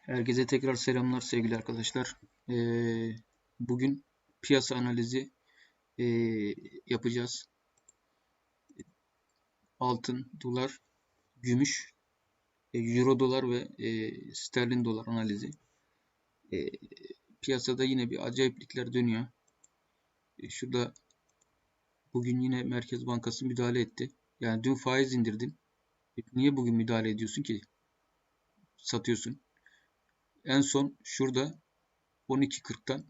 Herkese tekrar selamlar sevgili arkadaşlar. Ee, bugün piyasa analizi ee, yapacağız. Altın, dolar, gümüş, e, euro dolar ve e, sterlin dolar analizi. E, piyasada yine bir acayiplikler dönüyor. E, şurada bugün yine Merkez Bankası müdahale etti. Yani dün faiz indirdin. E, niye bugün müdahale ediyorsun ki? Satıyorsun. En son şurada 12.40'tan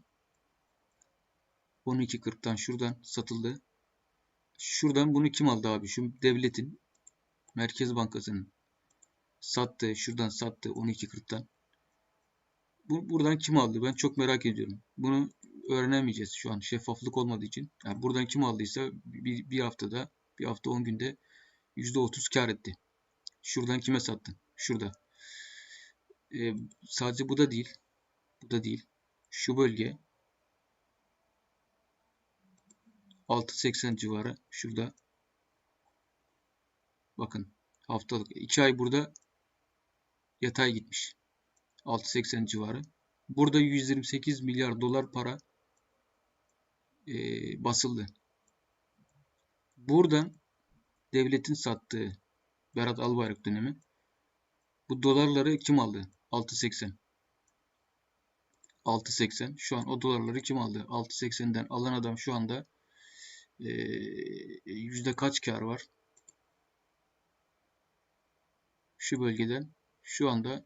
12.40'tan şuradan satıldı. Şuradan bunu kim aldı abi? Şu devletin Merkez Bankası'nın sattı. Şuradan sattı 12.40'tan. Bu, buradan kim aldı? Ben çok merak ediyorum. Bunu öğrenemeyeceğiz şu an şeffaflık olmadığı için. Yani buradan kim aldıysa bir, bir haftada, bir hafta 10 günde %30 kar etti. Şuradan kime sattın? Şurada. Ee, sadece bu da değil. Bu da değil. Şu bölge 6.80 civarı. Şurada. Bakın haftalık 2 ay burada yatay gitmiş. 6.80 civarı. Burada 128 milyar dolar para e, basıldı. Buradan devletin sattığı Berat Albayrak dönemi bu dolarları kim aldı? 6.80. 6.80. Şu an o dolarları kim aldı? 6.80'den alan adam şu anda e, yüzde kaç kar var? Şu bölgeden şu anda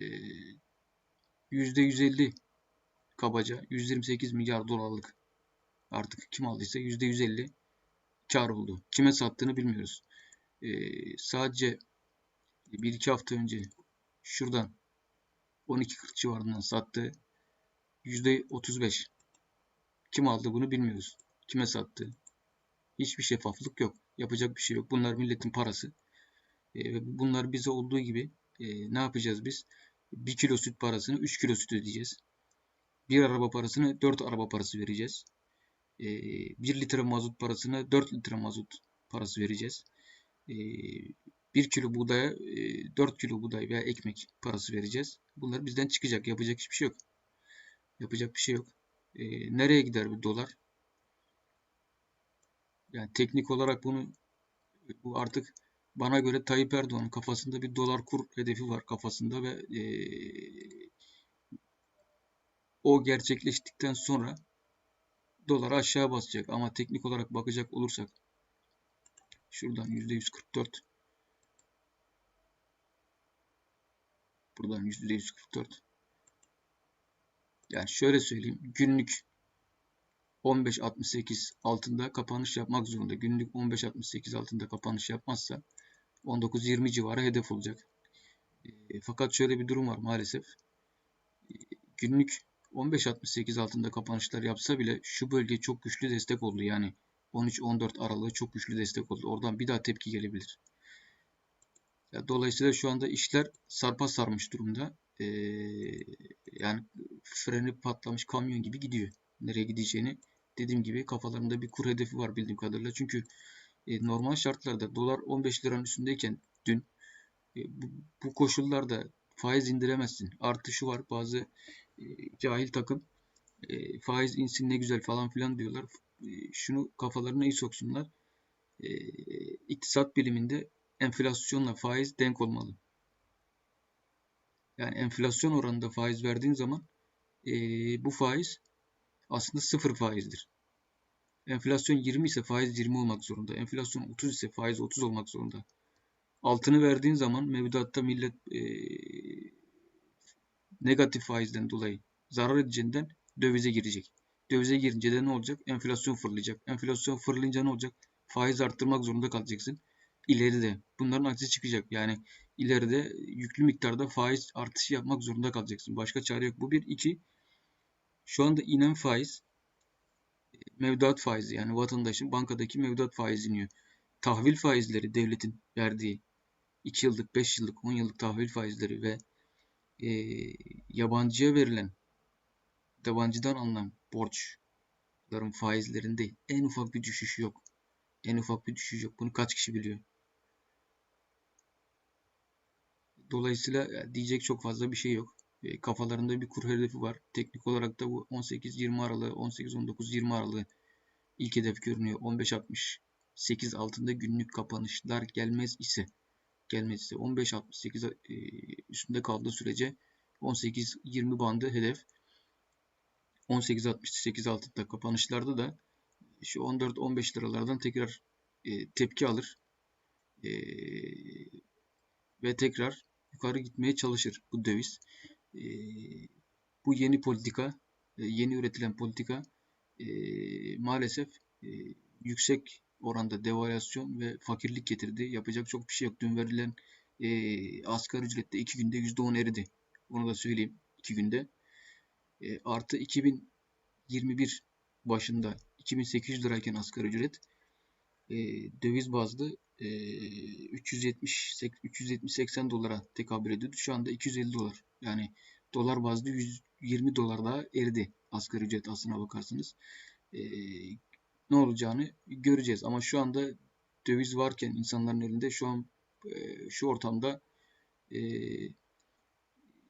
e, yüzde 150 kabaca 128 milyar dolarlık artık kim aldıysa yüzde 150 kar oldu. Kime sattığını bilmiyoruz. E, sadece bir iki hafta önce şuradan 12.40 civarından sattı. %35. Kim aldı bunu bilmiyoruz. Kime sattı? Hiçbir şeffaflık yok. Yapacak bir şey yok. Bunlar milletin parası. E, bunlar bize olduğu gibi e, ne yapacağız biz? 1 kilo süt parasını 3 kilo süt ödeyeceğiz. Bir araba parasını 4 araba parası vereceğiz. E, 1 litre mazot parasına 4 litre mazot parası vereceğiz. E, 1 kilo buğdaya 4 kilo buğday veya ekmek parası vereceğiz. Bunlar bizden çıkacak. Yapacak hiçbir şey yok. Yapacak bir şey yok. E, nereye gider bu dolar? Yani teknik olarak bunu bu artık bana göre Tayyip Erdoğan'ın kafasında bir dolar kur hedefi var kafasında ve e, o gerçekleştikten sonra dolar aşağı basacak. Ama teknik olarak bakacak olursak şuradan %144 Buradan %144. Yani şöyle söyleyeyim. Günlük 15.68 altında kapanış yapmak zorunda. Günlük 15.68 altında kapanış yapmazsa 19.20 civarı hedef olacak. E, fakat şöyle bir durum var maalesef. E, günlük 15.68 altında kapanışlar yapsa bile şu bölge çok güçlü destek oldu. Yani 13-14 aralığı çok güçlü destek oldu. Oradan bir daha tepki gelebilir. Dolayısıyla şu anda işler sarpa sarmış durumda. Ee, yani freni patlamış kamyon gibi gidiyor. Nereye gideceğini dediğim gibi kafalarında bir kur hedefi var bildiğim kadarıyla. Çünkü e, normal şartlarda dolar 15 liranın üstündeyken dün e, bu, bu koşullarda faiz indiremezsin. Artı şu var bazı e, cahil takım e, faiz insin ne güzel falan filan diyorlar. E, şunu kafalarına iyi soksunlar. E, iktisat biliminde enflasyonla faiz denk olmalı. Yani enflasyon oranında faiz verdiğin zaman e, bu faiz aslında sıfır faizdir. Enflasyon 20 ise faiz 20 olmak zorunda. Enflasyon 30 ise faiz 30 olmak zorunda. Altını verdiğin zaman mevduatta millet e, negatif faizden dolayı zarar edeceğinden dövize girecek. Dövize girince de ne olacak? Enflasyon fırlayacak. Enflasyon fırlayınca ne olacak? Faiz arttırmak zorunda kalacaksın ileride bunların aksi çıkacak. Yani ileride yüklü miktarda faiz artışı yapmak zorunda kalacaksın. Başka çare yok. Bu bir. iki şu anda inen faiz mevduat faizi yani vatandaşın bankadaki mevduat faizi iniyor. Tahvil faizleri devletin verdiği 2 yıllık, 5 yıllık, 10 yıllık tahvil faizleri ve e, yabancıya verilen yabancıdan alınan borçların faizlerinde en ufak bir düşüş yok. En ufak bir düşüş yok. Bunu kaç kişi biliyor? Dolayısıyla e, diyecek çok fazla bir şey yok. E, kafalarında bir kur hedefi var. Teknik olarak da bu 18-20 aralığı, 18-19-20 aralığı ilk hedef görünüyor. 15-68 altında günlük kapanışlar gelmez ise gelmez ise 15-68 e, üstünde kaldığı sürece 18-20 bandı hedef. 18-68 altında kapanışlarda da şu 14-15 liralardan tekrar e, tepki alır. E, ve tekrar yukarı gitmeye çalışır bu döviz. E, bu yeni politika, e, yeni üretilen politika e, maalesef e, yüksek oranda devalüasyon ve fakirlik getirdi. Yapacak çok bir şey yok. Dün verilen e, asgari ücrette 2 günde %10 eridi. Onu da söyleyeyim 2 günde. Artı 2021 başında 2800 lirayken asgari ücret döviz bazlı e, 370 370-80 dolara tekabül ediyordu. Şu anda 250 dolar. Yani dolar bazlı 120 dolar daha eridi asgari ücret aslına bakarsanız. Ne olacağını göreceğiz. Ama şu anda döviz varken insanların elinde şu an şu ortamda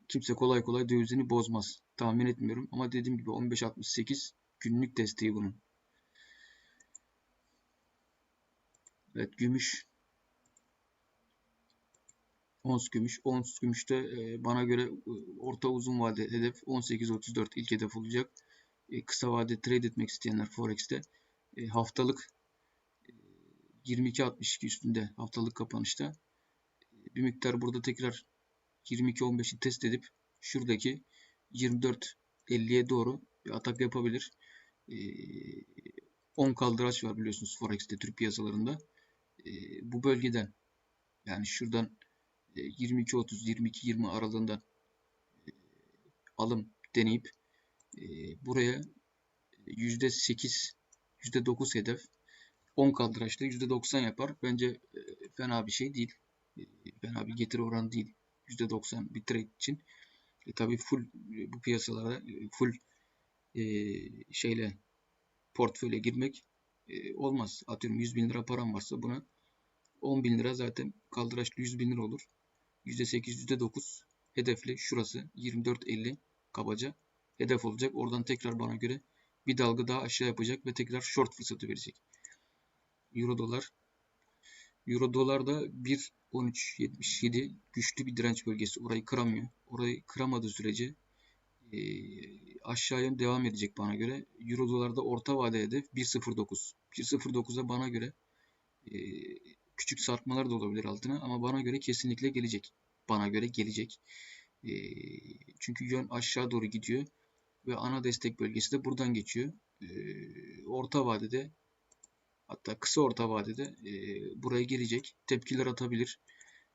kimse kolay kolay dövizini bozmaz. Tahmin etmiyorum. Ama dediğim gibi 15.68 günlük desteği bunun. Evet gümüş. Ons gümüş. Ons gümüşte e, bana göre e, orta uzun vade hedef 18.34 ilk hedef olacak. E, kısa vade trade etmek isteyenler Forex'te e, haftalık e, 22.62 üstünde haftalık kapanışta bir miktar burada tekrar 22.15'i test edip şuradaki 24.50'ye doğru bir atak yapabilir. E, 10 kaldıraç var biliyorsunuz Forex'te Türk piyasalarında. E, bu bölgeden yani şuradan e, 22.30 22.20 aralığından e, alım deneyip e, buraya %8 %9 hedef 10 kaldıraçta %90 yapar. Bence e, fena bir şey değil. E, fena bir getiri oranı değil. %90 bir trade için. E, tabii full e, bu piyasalara e, full e, şeyle portföyle girmek e, olmaz. Atıyorum 100 bin lira param varsa buna 10 bin lira zaten kaldıraçlı 100 bin lira olur. %8, %9 hedefli şurası 24.50 kabaca hedef olacak. Oradan tekrar bana göre bir dalga daha aşağı yapacak ve tekrar short fırsatı verecek. Euro dolar Euro dolar da 1.13.77 güçlü bir direnç bölgesi. Orayı kıramıyor. Orayı kıramadığı sürece e, aşağıya devam edecek bana göre. Euro dolarda orta vade hedef 1.09. 1.09'a bana göre e, küçük sarkmalar da olabilir altına ama bana göre kesinlikle gelecek. Bana göre gelecek. E, çünkü yön aşağı doğru gidiyor ve ana destek bölgesi de buradan geçiyor. E, orta vadede hatta kısa orta vadede e, buraya gelecek. Tepkiler atabilir.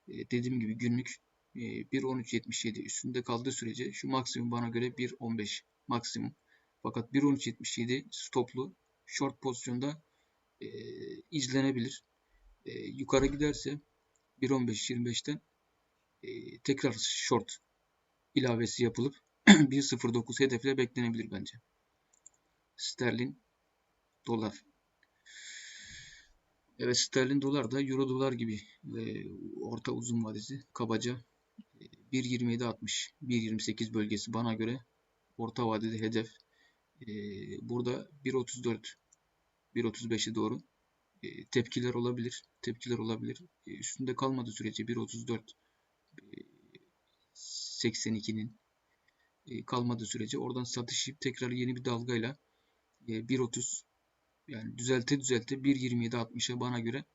E, dediğim gibi günlük e, 1.13.77 üstünde kaldığı sürece şu maksimum bana göre 1.15 maksimum. Fakat 1.13.77 stoplu short pozisyonda e, izlenebilir. E, yukarı giderse 1.15-25'ten e, tekrar short ilavesi yapılıp 1.09 hedefle beklenebilir bence. Sterlin dolar. Evet sterlin dolar da euro dolar gibi e, orta uzun vadesi kabaca 1.27.60 e, 1.28 bölgesi bana göre orta vadeli hedef. E, burada 1.34 1.35'e doğru e, tepkiler olabilir. Tepkiler olabilir. E, üstünde kalmadığı sürece 1.34 82'nin e, kalmadığı sürece oradan satış yapıp tekrar yeni bir dalgayla 1.30 e, yani düzelte düzelte 1.27.60'a bana göre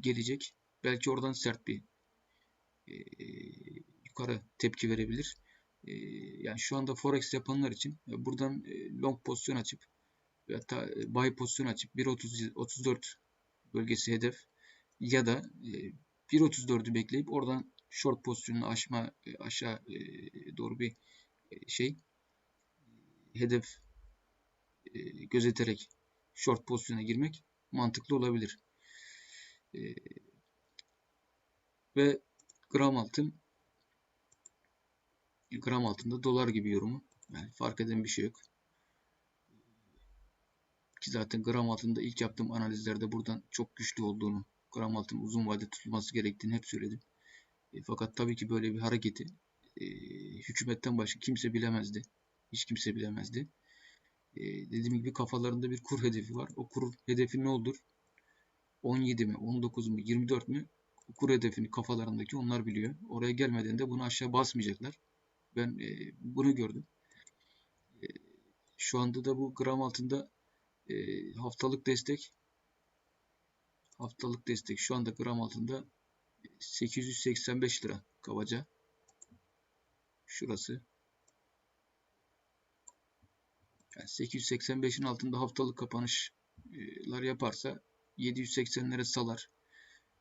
gelecek. Belki oradan sert bir yukarı tepki verebilir. Yani şu anda forex yapanlar için buradan long pozisyon açıp hatta buy pozisyon açıp 1.34 bölgesi hedef ya da 1.34'ü bekleyip oradan short pozisyonunu aşma aşağı doğru bir şey hedef e, gözeterek short pozisyona girmek mantıklı olabilir. E, ve gram altın gram altında dolar gibi yorumu. Yani fark eden bir şey yok. Ki zaten gram altında ilk yaptığım analizlerde buradan çok güçlü olduğunu, gram altın uzun vade tutulması gerektiğini hep söyledim. E, fakat tabii ki böyle bir hareketi e, hükümetten başka kimse bilemezdi. Hiç kimse bilemezdi. E, dediğim gibi kafalarında bir kur hedefi var. O kur hedefi ne olur? 17 mi, 19 mu, 24 mü? Kur hedefini kafalarındaki onlar biliyor. Oraya gelmeden de bunu aşağı basmayacaklar. Ben e, bunu gördüm. E, şu anda da bu gram altında e, haftalık destek haftalık destek şu anda gram altında 885 lira kabaca. Şurası. Yani 885'in altında haftalık kapanışlar yaparsa 780'lere salar.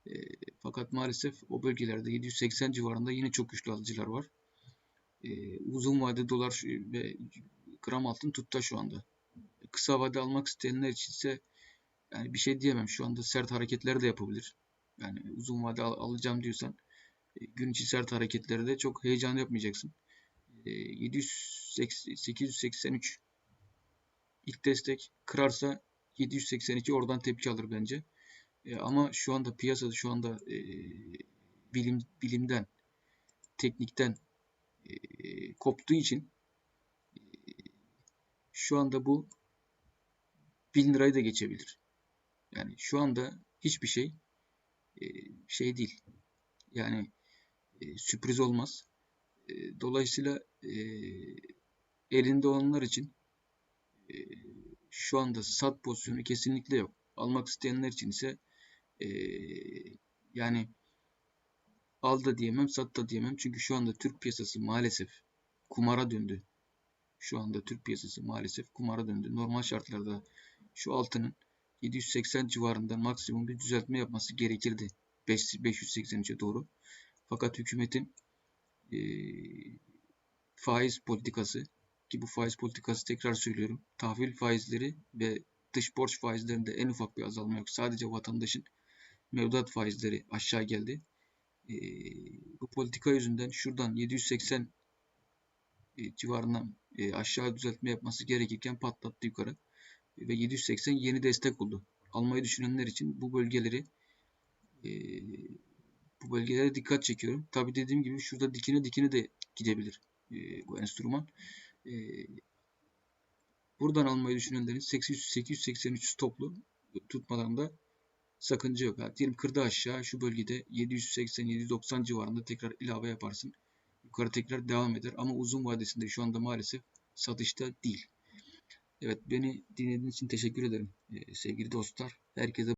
E, fakat maalesef o bölgelerde 780 civarında yine çok güçlü alıcılar var. E, uzun vade dolar ve gram altın tutta şu anda. Kısa vade almak isteyenler için ise yani bir şey diyemem. Şu anda sert hareketler de yapabilir. Yani uzun vade al alacağım diyorsan e, gün içi sert hareketleri de çok heyecan yapmayacaksın. E, 780, 883 ilk destek kırarsa 782 oradan tepki alır bence. E, ama şu anda piyasada şu anda bilim bilimden teknikten koptuğu için şu anda bu 1000 lirayı da geçebilir. Yani şu anda hiçbir şey şey değil. Yani sürpriz olmaz. Dolayısıyla elinde olanlar için şu anda sat pozisyonu kesinlikle yok. Almak isteyenler için ise e, yani al da diyemem, sat da diyemem. Çünkü şu anda Türk piyasası maalesef kumara döndü. Şu anda Türk piyasası maalesef kumara döndü. Normal şartlarda şu altının 780 civarında maksimum bir düzeltme yapması gerekirdi. 583'e doğru. Fakat hükümetin e, faiz politikası ki bu faiz politikası tekrar söylüyorum. Tahvil faizleri ve dış borç faizlerinde en ufak bir azalma yok. Sadece vatandaşın mevduat faizleri aşağı geldi. E, bu politika yüzünden şuradan 780 e, civarından e, aşağı düzeltme yapması gerekirken patlattı yukarı. Ve 780 yeni destek oldu. Almayı düşünenler için bu bölgeleri e, bu bölgelere dikkat çekiyorum. Tabi dediğim gibi şurada dikine dikine de gidebilir e, bu enstrüman. E, buradan almayı düşünenlerin 800 883 stoplu tutmadan da sakınca yok. Yani diyelim kırdı aşağı şu bölgede 780-790 civarında tekrar ilave yaparsın. Yukarı tekrar devam eder ama uzun vadesinde şu anda maalesef satışta değil. Evet beni dinlediğiniz için teşekkür ederim sevgili dostlar. Herkese